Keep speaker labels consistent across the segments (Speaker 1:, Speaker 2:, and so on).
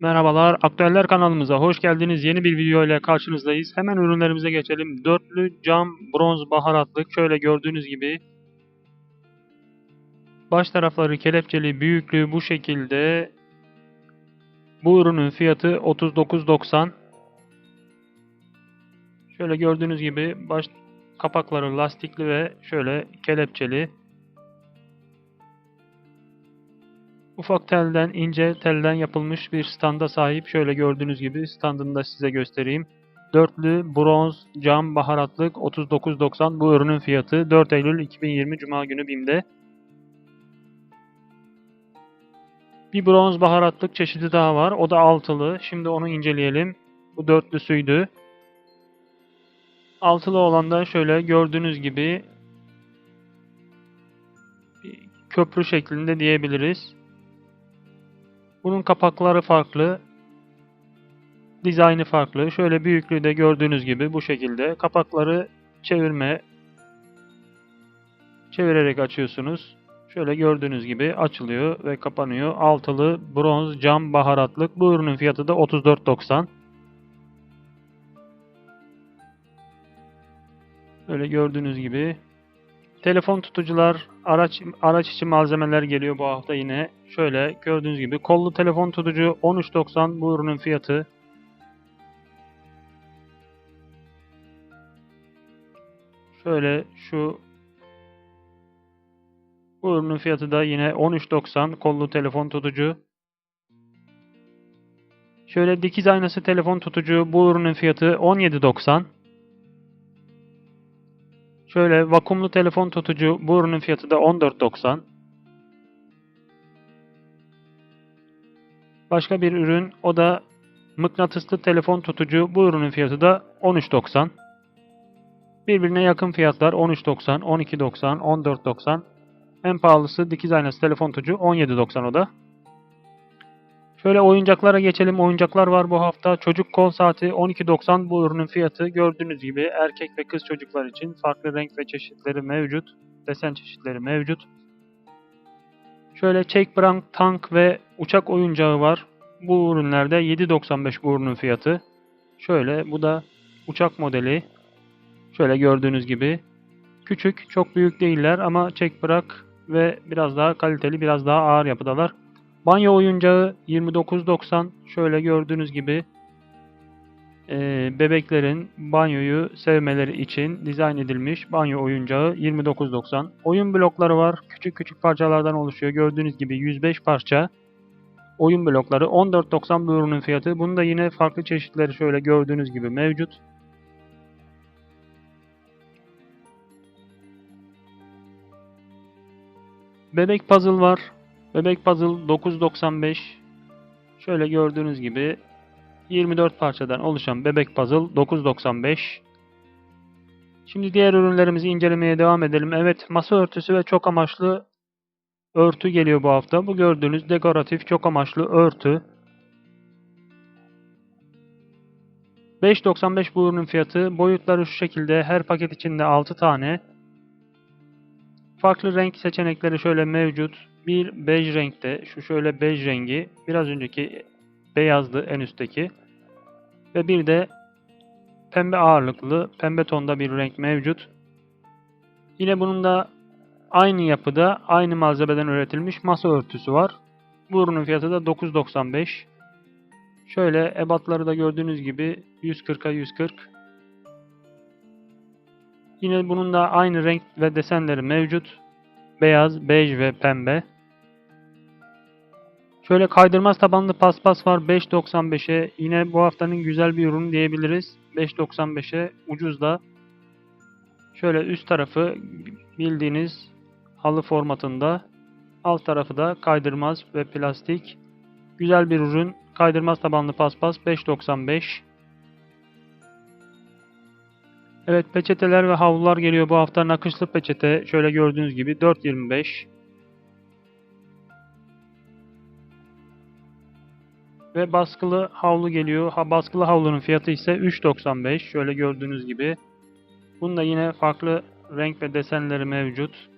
Speaker 1: Merhabalar, Aktüeller kanalımıza hoş geldiniz. Yeni bir video ile karşınızdayız. Hemen ürünlerimize geçelim. Dörtlü cam bronz baharatlık. Şöyle gördüğünüz gibi. Baş tarafları kelepçeli, büyüklüğü bu şekilde. Bu ürünün fiyatı 39.90. Şöyle gördüğünüz gibi baş kapakları lastikli ve şöyle kelepçeli. Ufak telden, ince telden yapılmış bir standa sahip. Şöyle gördüğünüz gibi standını da size göstereyim. Dörtlü bronz cam baharatlık 39.90 bu ürünün fiyatı 4 Eylül 2020 Cuma günü BİM'de. Bir bronz baharatlık çeşidi daha var. O da altılı. Şimdi onu inceleyelim. Bu dörtlüsüydü. Altılı olan da şöyle gördüğünüz gibi köprü şeklinde diyebiliriz. Bunun kapakları farklı. Dizaynı farklı. Şöyle büyüklüğü de gördüğünüz gibi bu şekilde. Kapakları çevirme çevirerek açıyorsunuz. Şöyle gördüğünüz gibi açılıyor ve kapanıyor. Altılı bronz cam baharatlık. Bu ürünün fiyatı da 34.90. Böyle gördüğünüz gibi Telefon tutucular, araç araç içi malzemeler geliyor bu hafta yine. Şöyle gördüğünüz gibi kollu telefon tutucu 13.90 bu ürünün fiyatı. Şöyle şu bu ürünün fiyatı da yine 13.90 kollu telefon tutucu. Şöyle dikiz aynası telefon tutucu bu ürünün fiyatı 17.90. Şöyle vakumlu telefon tutucu bu ürünün fiyatı da 14.90. Başka bir ürün o da mıknatıslı telefon tutucu bu ürünün fiyatı da 13.90. Birbirine yakın fiyatlar 13.90, 12.90, 14.90. En pahalısı dikiz aynası telefon tutucu 17.90 o da. Şöyle oyuncaklara geçelim. Oyuncaklar var bu hafta. Çocuk kol saati 12.90 bu ürünün fiyatı. Gördüğünüz gibi erkek ve kız çocuklar için farklı renk ve çeşitleri mevcut. Desen çeşitleri mevcut. Şöyle Check Brand tank ve uçak oyuncağı var. Bu ürünlerde 7.95 bu ürünün fiyatı. Şöyle bu da uçak modeli. Şöyle gördüğünüz gibi. Küçük, çok büyük değiller ama Check Brak ve biraz daha kaliteli, biraz daha ağır yapıdalar. Banyo oyuncağı 29.90 şöyle gördüğünüz gibi e, bebeklerin banyoyu sevmeleri için dizayn edilmiş banyo oyuncağı 29.90. Oyun blokları var. Küçük küçük parçalardan oluşuyor. Gördüğünüz gibi 105 parça. Oyun blokları 14.90 bu ürünün fiyatı. Bunun da yine farklı çeşitleri şöyle gördüğünüz gibi mevcut. Bebek puzzle var. Bebek puzzle 9.95. Şöyle gördüğünüz gibi 24 parçadan oluşan bebek puzzle 9.95. Şimdi diğer ürünlerimizi incelemeye devam edelim. Evet masa örtüsü ve çok amaçlı örtü geliyor bu hafta. Bu gördüğünüz dekoratif çok amaçlı örtü. 5.95 bu ürünün fiyatı. Boyutları şu şekilde. Her paket içinde 6 tane. Farklı renk seçenekleri şöyle mevcut. Bir bej renkte. Şu şöyle bej rengi. Biraz önceki beyazdı en üstteki. Ve bir de pembe ağırlıklı, pembe tonda bir renk mevcut. Yine bunun da aynı yapıda, aynı malzemeden üretilmiş masa örtüsü var. Bu ürünün fiyatı da 9.95. Şöyle ebatları da gördüğünüz gibi 140'a 140. Yine bunun da aynı renk ve desenleri mevcut. Beyaz, bej ve pembe. Şöyle kaydırmaz tabanlı paspas var 5.95'e. Yine bu haftanın güzel bir ürünü diyebiliriz. 5.95'e ucuz da. Şöyle üst tarafı bildiğiniz halı formatında. Alt tarafı da kaydırmaz ve plastik. Güzel bir ürün. Kaydırmaz tabanlı paspas 5.95. Evet peçeteler ve havlular geliyor bu hafta. Nakışlı peçete şöyle gördüğünüz gibi 4.25. Ve baskılı havlu geliyor. Ha, baskılı havlunun fiyatı ise 3.95. Şöyle gördüğünüz gibi. Bunda yine farklı renk ve desenleri mevcut.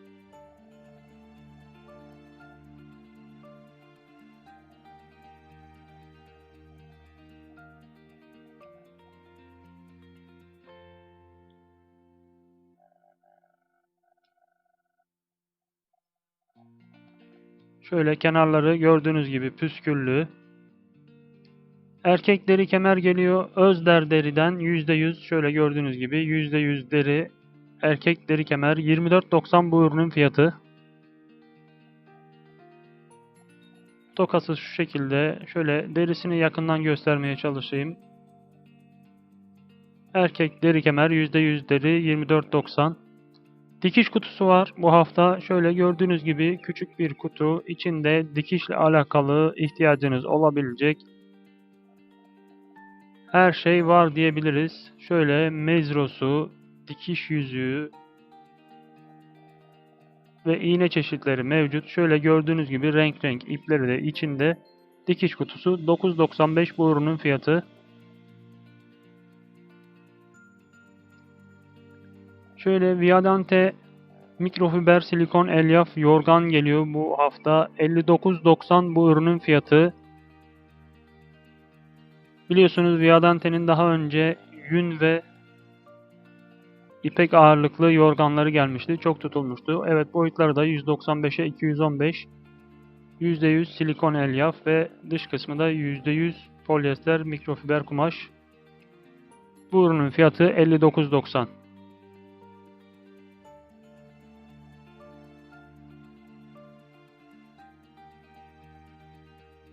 Speaker 1: Şöyle kenarları gördüğünüz gibi püsküllü. Erkek deri kemer geliyor. Özder deriden %100 şöyle gördüğünüz gibi %100 deri erkek deri kemer 24.90 bu ürünün fiyatı. Tokası şu şekilde. Şöyle derisini yakından göstermeye çalışayım. Erkek deri kemer %100 deri 24.90. Dikiş kutusu var bu hafta. Şöyle gördüğünüz gibi küçük bir kutu. içinde dikişle alakalı ihtiyacınız olabilecek her şey var diyebiliriz. Şöyle mezrosu, dikiş yüzüğü ve iğne çeşitleri mevcut. Şöyle gördüğünüz gibi renk renk ipleri de içinde. Dikiş kutusu 9.95 bu ürünün fiyatı. Şöyle Viadante mikrofiber silikon elyaf yorgan geliyor bu hafta. 59.90 bu ürünün fiyatı. Biliyorsunuz Viadante'nin daha önce yün ve ipek ağırlıklı yorganları gelmişti. Çok tutulmuştu. Evet boyutları da 195'e 215. %100 silikon elyaf ve dış kısmı da %100 polyester mikrofiber kumaş. Bu ürünün fiyatı 59.90.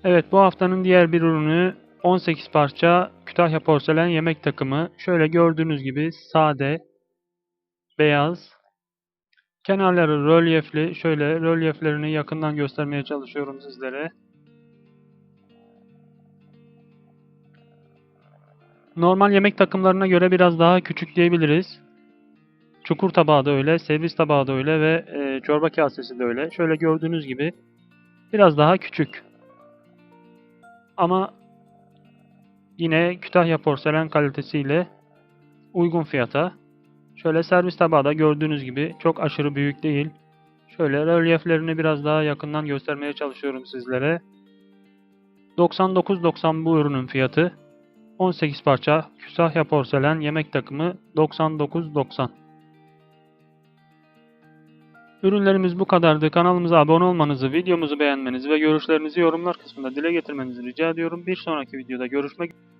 Speaker 1: Evet bu haftanın diğer bir ürünü 18 parça Kütahya porselen yemek takımı. Şöyle gördüğünüz gibi sade, beyaz. Kenarları rölyefli. Şöyle rölyeflerini yakından göstermeye çalışıyorum sizlere. Normal yemek takımlarına göre biraz daha küçük diyebiliriz. Çukur tabağı da öyle, servis tabağı da öyle ve e, çorba kasesi de öyle. Şöyle gördüğünüz gibi biraz daha küçük. Ama Yine Kütahya porselen kalitesiyle uygun fiyata. Şöyle servis tabağı da gördüğünüz gibi çok aşırı büyük değil. Şöyle rölyeflerini biraz daha yakından göstermeye çalışıyorum sizlere. 99.90 bu ürünün fiyatı. 18 parça Kütahya porselen yemek takımı 99.90. Ürünlerimiz bu kadardı. Kanalımıza abone olmanızı, videomuzu beğenmenizi ve görüşlerinizi yorumlar kısmında dile getirmenizi rica ediyorum. Bir sonraki videoda görüşmek üzere.